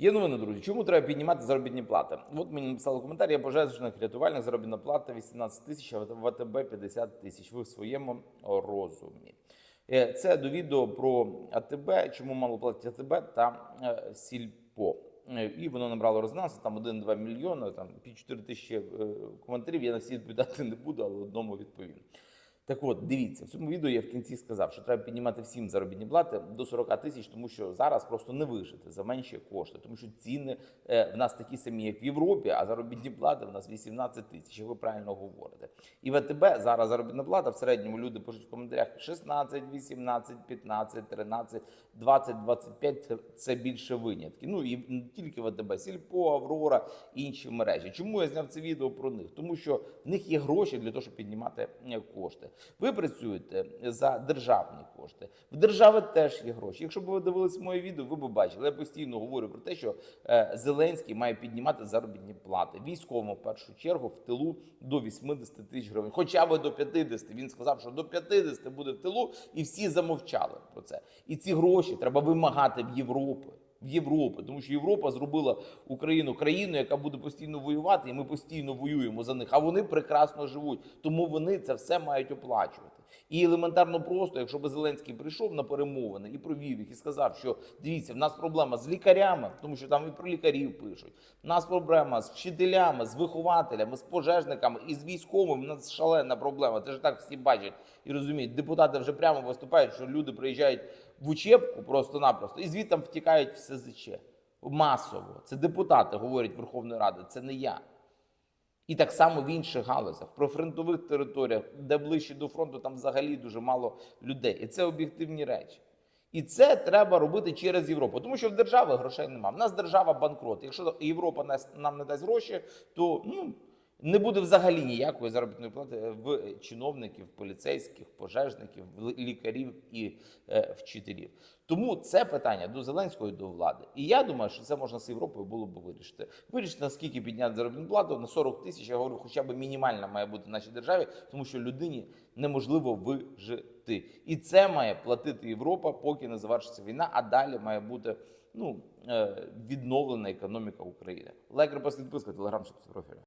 Є новини, друзі. Чому треба піднімати заробітні плати? От мені написали коментар, я пожежних рятувальних заробітна плата 18 тисяч, а в АТБ 50 тисяч. Ви в своєму розумі. Е, Це до відео про АТБ, чому мало платять АТБ та е, Сільпо. Е, І воно набрало резонансу, там 1-2 мільйони, там пів 4 тисячі коментарів. Я на всі відповідати не буду, але одному відповім. Так от, дивіться, в цьому відео я в кінці сказав, що треба піднімати всім заробітні плати до 40 тисяч, тому що зараз просто не вижити за менші кошти, тому що ціни е, в нас такі самі, як в Європі, а заробітні плати в нас 18 тисяч. Ви правильно говорите. І в АТБ зараз заробітна плата в середньому люди пишуть в коментарях 16, 18, 15, 13, 20, 25 – це, більше винятки. Ну і не тільки в АТБ, Сільпо, Аврора інші мережі. Чому я зняв це відео про них? Тому що в них є гроші для того, щоб піднімати е, кошти. Ви працюєте за державні кошти. В держави теж є гроші. Якщо б ви дивились моє відео, ви б бачили. Я постійно говорю про те, що е, Зеленський має піднімати заробітні плати військовому в першу чергу в тилу до 80 тисяч гривень, хоча б до 50. Він сказав, що до 50 буде в тилу, і всі замовчали про це. І ці гроші треба вимагати в Європи. Європи, тому що Європа зробила Україну країною, яка буде постійно воювати, і ми постійно воюємо за них. А вони прекрасно живуть, тому вони це все мають оплачувати. І елементарно просто, якщо би Зеленський прийшов на перемовини і провів їх, і сказав, що дивіться, в нас проблема з лікарями, тому що там і про лікарів пишуть. В нас проблема з вчителями, з вихователями, з пожежниками і з військовими. У нас шалена проблема. Це ж так всі бачать і розуміють. Депутати вже прямо виступають, що люди приїжджають в учебку просто-напросто і звідти втікають в СЗЧ. Масово. Це депутати говорять Верховної Ради, це не я. І так само в інших галузях, про фронтових територіях, де ближче до фронту, там взагалі дуже мало людей. І це об'єктивні речі. І це треба робити через Європу, тому що в держави грошей немає. В нас держава банкрот. Якщо Європа нам не дасть гроші, то ну, не буде взагалі ніякої заробітної плати в чиновників, поліцейських, пожежників, лікарів і е, вчителів. Тому це питання до Зеленського і до влади. І я думаю, що це можна з Європою було б вирішити. Вирішити, наскільки підняти заробітну плату на 40 тисяч. Я говорю, хоча б мінімальна має бути в нашій державі, тому що людині неможливо вижити. І це має платити Європа, поки не завершиться війна, а далі має бути ну, е, відновлена економіка України. Лайк, репост, підписка, телеграм, профілю.